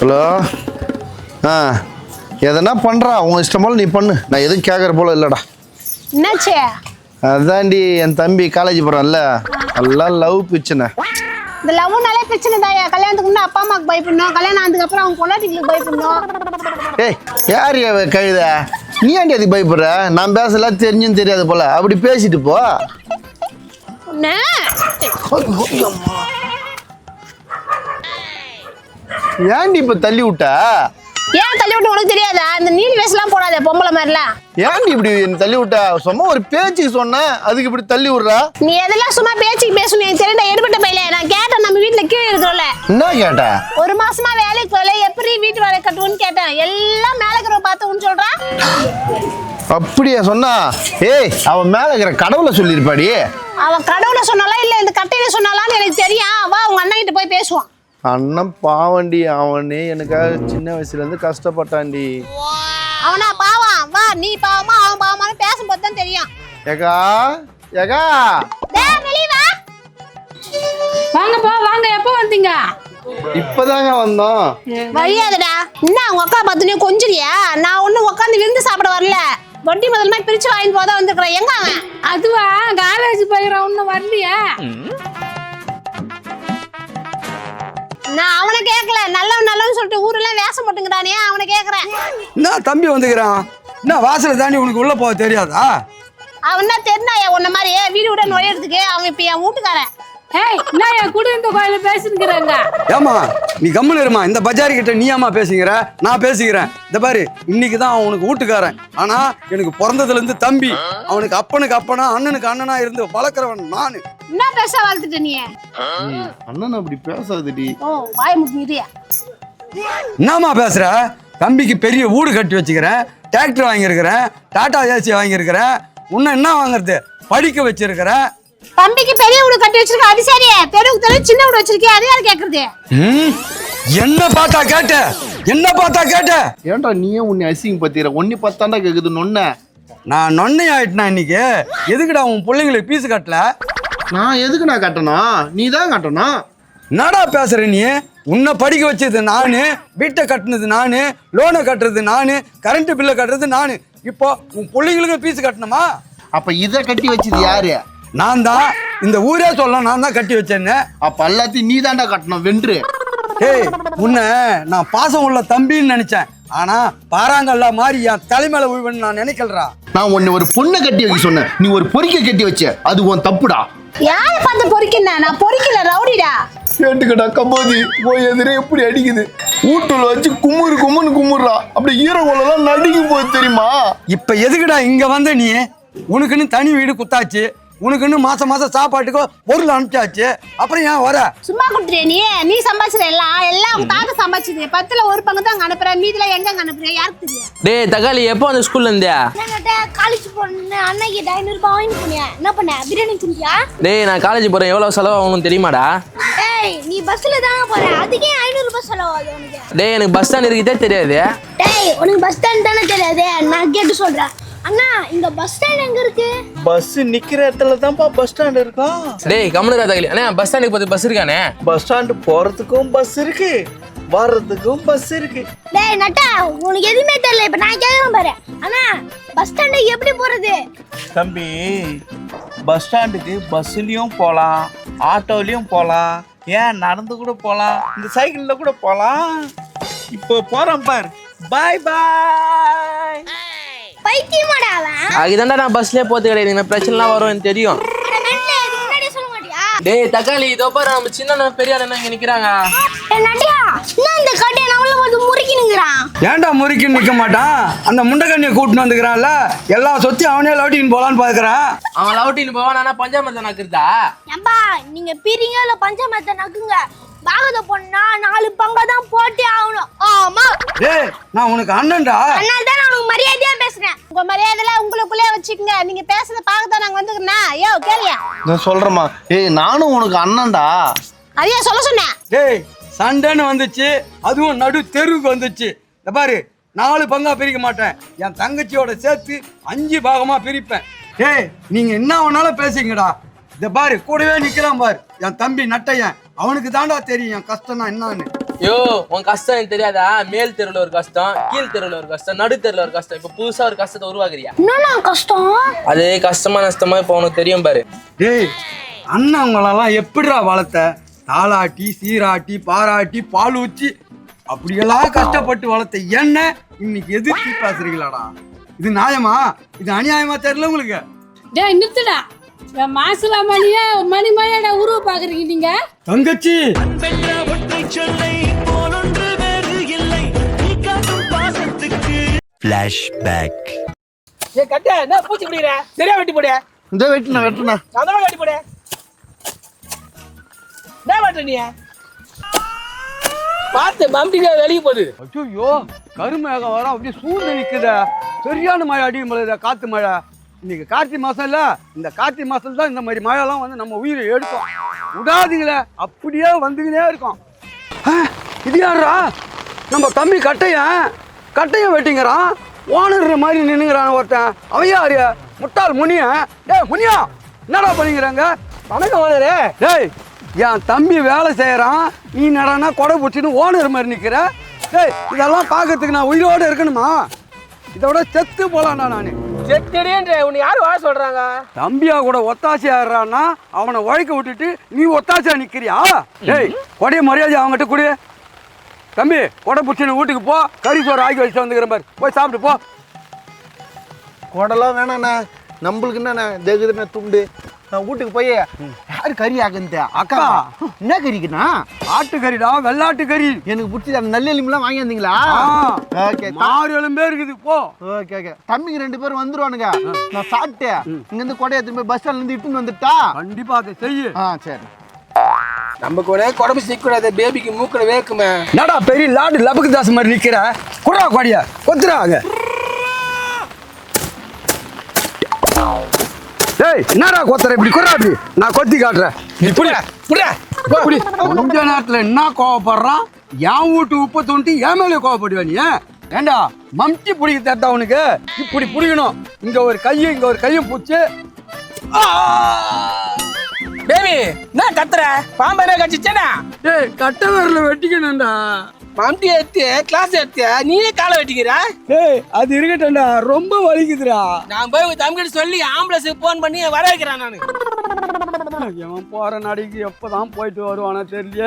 Hello? ஆ எதனா பண்ணுறா உன் இஷ்டம் போல நீ பண்ணு. நான் எதுவும் கேட்குற போல இல்லைடா. என்னாச்சு? அதான்டி என் தம்பி காலேஜ் போகிறான்ல எல்லாம் லவ் பிச்சுனே இந்த லவ்னாலே பிரச்சனை தாயா கல்யாணத்துக்கு முன்னே அப்பா அம்மாவுக்கு பயப்படணும். கல்யாணம் ஆனதுக்கு அப்புறம் அவங்க பொண்டாட்டிங்களுக்கு பயப்படணும். ஏய் யார் அவ கழுத? நீ ஏன்டி அதுக்கு பயப்படுற? நான் பேசல தெரிஞ்சும் தெரியாது போல. அப்படி பேசிட்டு போ. என்ன? ஏன்டி இப்போ தள்ளி விட்ட? ஏன் தள்ளி விட்டு உனக்கு தெரியாதா? இந்த நீல் வேஸ்ட்லாம் போடாத பொம்பளை மாதிரிலாம். ஏன்டி இப்படி என்னை தள்ளி விட்ட? சும்மா ஒரு பேச்சுக்கு சொன்னேன். அதுக்கு இப்படி தள்ளி விடுறா? நீ எதெல்லாம் சும்மா பேச்சுக்கு பேசணும் எனக்கு தெரியல எடுபட்ட பையில. நான் கேட்டேன் நம்ம வீட்டுல கீழே இருக்கிறோம்ல என்ன கேட்ட? ஒரு மாசமா வேலைக்கு போகல எப்படி வீட்டு வேலை கட்டுவோன்னு கேட்டேன். எல்லாம் மேல இருக்கிற பார்த்து சொல்றான் அப்படியா சொன்னா? ஏய் அவன் மேல இருக்கிற கடவுளை சொல்லியிருப்பாடி. அவன் கடவுளை சொன்னாலா இல்ல இந்த கட்டையில சொன்னாலான்னு எனக்கு தெரியும். வா உங்க அண்ணன் கிட்ட போய் பேசுவான் அண்ணன் பாவண்டி அவனே எனக்காக சின்ன வயசுல இருந்து கஷ்டப்பட்டான்டி. அவனா பாவான் வா நீ பாவமா அவன் பாவமான்னு பேசும்போது தான் தெரியும். ஏகா ஏகா. வாங்கப்பா வாங்க எப்போ வந்தீங்க? இப்பதாங்க வந்தோம். வழியாதடா. என்ன உங்க அக்கா பத்துனே கொஞ்சிரியா நான் ஒண்ணு உட்காந்து விருந்து சாப்பிட வரல. வண்டி முதல்ல பிரிச்சு வாங்கிட்டு போதான் வந்திருக்கிறேன். எங்க அவன்? அதுவா காலேஜ் போயிடறோம் இன்னும் வரலையா? நான் அவனை கேட்கல நல்லவன் நல்லவன் சொல்லிட்டு ஊரெல்லாம் வேஷம் போட்டுங்கிறானே அவனை கேக்குறேன். என்ன தம்பி வந்துக்கிறான்? என்ன வாசலை தாண்டி உனக்கு உள்ள போக தெரியாதா? அவன் தான் தெரிஞ்சாயா உன்ன மாதிரி? வீடு விட நுழையிறதுக்கு அவன் இப்ப என் வீட்டுக்காரன். ஏய் என்ன என் கூட இந்த கோயில பேசினுக்கிறாங்க. ஏமா நீ கம்முன்னு இருமா. இந்த பஜாரி கிட்ட நீ ஏமா பேசுகிற நான் பேசிக்கிறேன். இந்த பாரு இன்னைக்கு தான் அவன் உனக்கு வீட்டுக்காரன். ஆனா எனக்கு பிறந்ததுல இருந்து தம்பி. அவனுக்கு அப்பனுக்கு அப்பனா அண்ணனுக்கு அண்ணனா இருந்து வளர்க்குறவன் நானு. என்ன பெருசா வளர்த்துட்ட நீ? அண்ணன் அப்படி பேசாதடி. ஓ வாய் முட்டியா என்னம்மா பேசுற? தம்பிக்கு பெரிய வீடு கட்டி வச்சுக்கிறேன். டிராக்டர் வாங்கியிருக்கிறேன். டாடா ஏசி வாங்கியிருக்கிறேன். இன்னும் என்ன வாங்குறது? படிக்க வச்சிருக்கிறேன். தம்பிக்கு பெரிய வீடு கட்டி வச்சிருக்க அது சரி. தெருவுக்கு தெரு சின்ன வீடு வச்சிருக்கே அது யாரு கேக்குறது? என்ன பார்த்தா கேட்ட? என்ன பார்த்தா கேட்ட? ஏன்டா நீயே உன்னை அசிங்க பத்திர ஒன்னி பத்தாண்டா கேக்குது நொன்ன. நான் நொன்னை ஆயிட்டேனா இன்னைக்கு? எதுக்குடா உன் பிள்ளைங்களுக்கு பீஸ் கட்டல? நான் எதுக்கு நான் கட்டணும்? நீ தான் கட்டணும். என்னடா பேசுற நீ? உன்னை படிக்க வச்சது நானு வீட்டை கட்டினது நானு லோனை கட்டுறது நானு கரண்ட் பில்லை கட்டுறது நானு. இப்போ உன் பிள்ளைங்களுக்கு பீஸ் கட்டணுமா? அப்ப இதை கட்டி வச்சது யாரு? நான் தான் இந்த ஊரே சொல்ல நான் தான் கட்டி வச்சேன்னு. அப்ப எல்லாத்தையும் நீ தான்டா கட்டணும் வென்று. ஏய் உன்னை நான் பாசம் உள்ள தம்பின்னு நினைச்சேன். ஆனா பாறாங்கல்ல மாதிரி என் தலைமையில விழுவேன்னு நான் நினைக்கலடா. நான் உன்னை ஒரு பொண்ணை கட்டி வைக்க சொன்னேன். நீ ஒரு பொறிக்க கட்டி வச்ச. அது உன் தப்புடா. யாரை பார்த்து பொறிக்கின நான் பொறிக்கல ரவுடிடா. கேட்டுக்கடா கம்போதி. போய் எதிரே எப்படி அடிக்குது? வீட்டுல வச்சு குமுறு கும்முன்னு குமுறா அப்படி ஈரகோலெல்லாம் நடுங்கி போகுது தெரியுமா? இப்ப எதுக்குடா இங்க வந்த நீ? உனக்குன்னு தனி வீடு குத்தாச்சு. உனக்குன்னு மாசம் மாசம் சாப்பாட்டுக்கு பொருள் அனுப்பிச்சாச்சு. அப்புறம் ஏன் வர? சும்மா கொடுத்துறிய நீ. நீ சம்பாதிச்சது எல்லாம் எல்லாம் உங்க தாத்தா சம்பாதிச்சது. பத்துல ஒரு பங்கு தான் அங்க அனுப்புற மீதில எங்க அனுப்புற? யாருக்கு தெரியும்? டேய் தக்காளி எப்போ வந்து ஸ்கூல்ல இருந்தியா? காலேஜ் போன அன்னைக்கு ஐநூறு ரூபாய் வாங்கி போனியா. என்ன பண்ண? பிரியாணி தின்றியா டேய் நான் காலேஜ் போறேன். எவ்வளவு செலவாகும் தெரியுமாடா? டேய் நீ பஸ்ல தானே போற. அதுக்கே ஐநூறு ரூபாய் செலவாகுது உனக்கு. டேய் எனக்கு பஸ் ஸ்டாண்ட் இருக்குதே தெரியாது. டேய் உனக்கு பஸ் ஸ்டாண்ட் தானே தெரியாது? நான் கேட்டு சொல்றேன். அண்ணா இந்த பஸ் ஸ்டாண்ட் எங்க இருக்கு? பஸ் நிக்கிற இடத்துல தான்ப்பா பஸ் ஸ்டாண்ட் இருக்கும் டேய் கம்முனுக்கா தக்காளி அண்ணா பஸ் ஸ்டாண்டுக்கு பார்த்து பஸ் இருக்கானே? பஸ் ஸ்டாண்ட் போறதுக்கும் பஸ் இருக்கு வர்றதுக்கும் பஸ் இருக்கு. டேய் நட்டா உனக்கு எதுவுமே தெரியல இப்ப நான் கேட்கறேன் பாரு. அண்ணா பஸ் ஸ்டாண்டுக்கு எப்படி போறது? தம்பி பஸ் ஸ்டாண்டுக்கு பஸ்லயும் போகலாம் ஆட்டோலயும் போகலாம் ஏன் நடந்து கூட போகலாம் இந்த சைக்கிள்ல கூட போகலாம் இப்போ போறோம் பார். பாய் பாய் பைத்தியமாடா அவன் அதுதான்டா நான் பஸ்லயே போறது கிடையாது எனக்கு பிரச்சனைலாம் வரும் எனக்கு தெரியும். டேய் தக்காளி இதோ பாரு நம்ம சின்ன அண்ணன், பெரிய அண்ணன் இங்க நிக்கிறாங்க. இந்த கட்டைய நம்மள வந்து முறுக்கி நிக்கிறான் ஏன்டா முறுக்கி நிக்க மாட்டான்? அந்த முண்டக்கண்ணியை கூட்டின்னு வந்துக்கிறான்ல எல்லா சொத்தையும் அவனே லவுட்டின்னு போலான்னு பாக்குறான் அவன் லவுட்டின்னு போவான் ஆனா பஞ்சாமத்தை நக்குறதா? ஏம்பா நீங்க பீரிங்க இல்ல பஞ்சமத்தை நக்குங்க? பாகத பொண்ணா நாலு பங்கா தான் போட்டே ஆகணும். ஆமா. டேய் நான் உனக்கு அண்ணன்டா. உங்க மரியாதையில உங்களுக்குள்ளே வச்சுக்கோங்க. நீங்க பேசுறத பார்க்கத்தான் நாங்க வந்துக்கிறோம்னா யோ கேளியா நான் சொல்றேம்மா. ஏய் நானும் உனக்கு அண்ணன்டா. அதையா சொல்ல சொன்னேன். டேய் சண்டைன்னு வந்துச்சு. அதுவும் நடு தெருவுக்கு வந்துச்சு. இந்த பாரு நாலு பங்கா பிரிக்க மாட்டேன். என் தங்கச்சியோட சேர்த்து அஞ்சு பாகமா பிரிப்பேன். டேய் நீங்க என்ன வேணாலும் பேசிங்கடா. இந்த பாரு கூடவே நிக்கிறான் பாரு. என் தம்பி நட்டையன். அவனுக்கு தாண்டா தெரியும் என் கஷ்டம்னா என்னன்னு. யோ உன் கஷ்டம் எனக்கு தெரியாதா? மேல் தெருவுல ஒரு கஷ்டம் கீழ் தெருவுல ஒரு கஷ்டம் நடு தெருவுல ஒரு கஷ்டம். இப்ப புதுசா ஒரு கஷ்டத்தை உருவாக்குறியா? என்னண்ணா கஷ்டம்? அது கஷ்டமா நஷ்டமா இப்ப உனக்கு தெரியும் பாரு. டேய் அண்ணங்களெல்லாம் எப்படிடா வளர்த்த? தாளாட்டி சீராட்டி பாராட்டி பால் ஊற்றி அப்படியெல்லாம் கஷ்டப்பட்டு வளர்த்த என்ன? இன்னைக்கு எதிர்த்து பேசுறீங்களாடா? இது நியாயமா? இது அநியாயமா தெரியல உங்களுக்கு? டேய் நிறுத்துடா. மாசிலா மணியா மணி மணியாடா உருவ பாக்குறீங்க நீங்க. தங்கச்சி! ஏ கட்ட என்ன பூச்சி பிடிக்கிற? சரியா வெட்டி போடு. இந்த வெட்டுனா வெட்டுனா அந்த மாதிரி வெட்டி போடு. என்ன வெட்ட நீ? பார்த்து மம்டிங்க வெளியே போகுது ஐயோ கருமேகம் வர அப்படியே சூழ்ந்து நிக்குதே. சரியான மழை அடிக்கும் பொழுது காத்து மழை. இன்னைக்கு கார்த்திகை மாசம் இல்ல இந்த கார்த்திகை மாசம் தான் இந்த மாதிரி மழைலாம் வந்து நம்ம உயிரை எடுக்கும். விடாதீங்களே அப்படியே வந்துக்கினே இருக்கும். இது யாரா நம்ம தம்பி கட்டையன். கட்டையன் வெட்டிங்கிறான். ஓனர் மாதிரி நின்னுங்கிறான் ஒருத்தன். அவன் யாரு? முட்டாள் முனியன். டேய் முனியா என்னடா பண்ணிக்கிறாங்க? வணக்கம் ஓனரே டேய் என் தம்பி வேலை செய்கிறான் நீ நடனா கொடை பிடிச்சின்னு ஓனர் மாதிரி நிற்கிற டேய் இதெல்லாம் பார்க்கறதுக்கு நான் உயிரோடு இருக்கணுமா? இதோட செத்து போலாம்டா நான். செத்தடின்ற உன்னை யாரு வாழ சொல்றாங்க? தம்பியா கூட ஒத்தாசையாடுறான்னா அவனை உழைக்க விட்டுட்டு நீ ஒத்தாசையா நிற்கிறியா டேய் கொடைய மரியாதை அவங்ககிட்ட கொடு. தம்பி கொடை பிடிச்சின்னு வீட்டுக்கு போ. கறி சோறு ஆக்கி வச்சுட்டு வந்துக்கிறேன் பாரு போய் சாப்பிட்டு போ. கொடலாம் வேணாண்ணா. நம்மளுக்கு என்னண்ணா? தேகுதுண்ணா துண்டு. நான் வீட்டுக்கு போய் யாரு கறி ஆக்குந்த அக்கா என்ன கறிக்குண்ணா? ஆட்டுக்கறிடா வெள்ளாட்டு கறி. எனக்கு பிடிச்சது அந்த நல்ல எலும்புலாம் வாங்கி வந்தீங்களா? ஓகே மாறு எலும்பே இருக்குது போ. Okay okay. தம்பிங்க ரெண்டு பேரும் வந்துருவானுங்க. நான் சாப்பிட்டு இங்கேருந்து கொடையை திரும்பி பஸ் ஸ்டாண்ட்ல இருந்து இட்டுன்னு வந்துட்டா? கண்டிப்பா அதை செய்யு. ஆ சரி. நமக்கு ஒரே குடம்பு சிக்கூடாது பேபிக்கு மூக்கட வேக்குமே என்னடா பெரிய லாடு லபக்கு தாஸ் மாதிரி நிக்கிற? குடா கொடிய கொத்துறாங்க டேய் என்னடா கொத்துற? இப்படி குறா இப்படி. நான் கொத்தி காட்டுறேன். இப்படி புடா. இப்படி கொஞ்ச நேரத்துல என்ன கோவப்படுறான்? என் வீட்டு உப்பு தோண்டி என் மேலே கோவப்படுவா நீ? ஏண்டா மம்டி பிடிக்க தட்டா உனக்கு? இப்படி பிடிக்கணும். இங்க ஒரு கையும் இங்க ஒரு கையும் பூச்சு பேபி என்ன கத்துற? பாம்பு என்ன கடிச்சிச்சேனா டேய் கட்ட வரல வெட்டிக்கணும்டா. மம்டி எடுத்து கிளாஸ் எடுத்து நீயே காலை வெட்டிக்கிற? டேய் அது இருக்கட்டும்டா ரொம்ப வலிக்குதுடா. நான் போய் தம்பிகிட்ட சொல்லி ஆம்புலன்ஸுக்கு ஃபோன் பண்ணி வர வைக்கிறேன் நான். இவன் போற நடிக்கு எப்பதான் போயிட்டு வருவானோ தெரியல